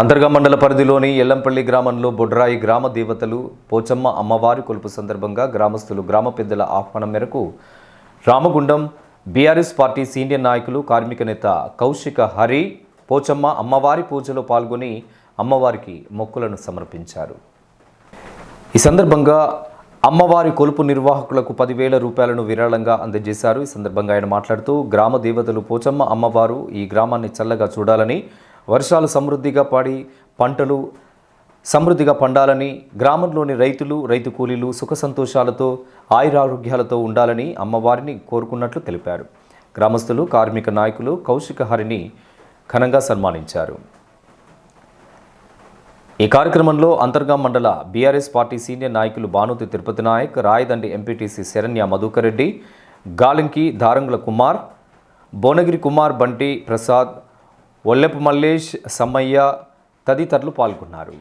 అంతర్గా మండల పరిధిలోని ఎల్లంపల్లి గ్రామంలో బొడ్రాయి గ్రామ దేవతలు పోచమ్మ అమ్మవారి కొలుపు సందర్భంగా గ్రామస్తులు గ్రామ పెద్దల ఆహ్వానం మేరకు రామగుండం బీఆర్ఎస్ పార్టీ సీనియర్ నాయకులు కార్మిక నేత కౌశిక హరి పోచమ్మ అమ్మవారి పూజలో పాల్గొని అమ్మవారికి మొక్కులను సమర్పించారు. ఈ సందర్భంగా అమ్మవారి కొలుపు నిర్వాహకులకు పదివేల రూపాయలను విరాళంగా అందజేశారు. ఈ సందర్భంగా ఆయన మాట్లాడుతూ గ్రామ దేవతలు పోచమ్మ అమ్మవారు ఈ గ్రామాన్ని చల్లగా చూడాలని వర్షాలు సమృద్ధిగా పాడి పంటలు సమృద్ధిగా పండాలని గ్రామంలోని రైతులు రైతు కూలీలు సుఖ సంతోషాలతో ఆయురారోగ్యాలతో ఉండాలని అమ్మవారిని కోరుకున్నట్లు తెలిపారు. గ్రామస్తులు కార్మిక నాయకులు కౌశిక హరిని ఘనంగా సన్మానించారు. ఈ కార్యక్రమంలో అంతర్గా మండల బీఆర్ఎస్ పార్టీ సీనియర్ నాయకులు భానుతి తిరుపతి నాయక్ రాయదండి ఎంపీటీసీ శరణ్య మధుకర్ రెడ్డి గాలింకి దారంగుల కుమార్ భువనగిరి కుమార్ బంటి ప్రసాద్ ఒల్లెపు మల్లేష్ సమ్మయ్య తదితరులు పాల్గొన్నారు.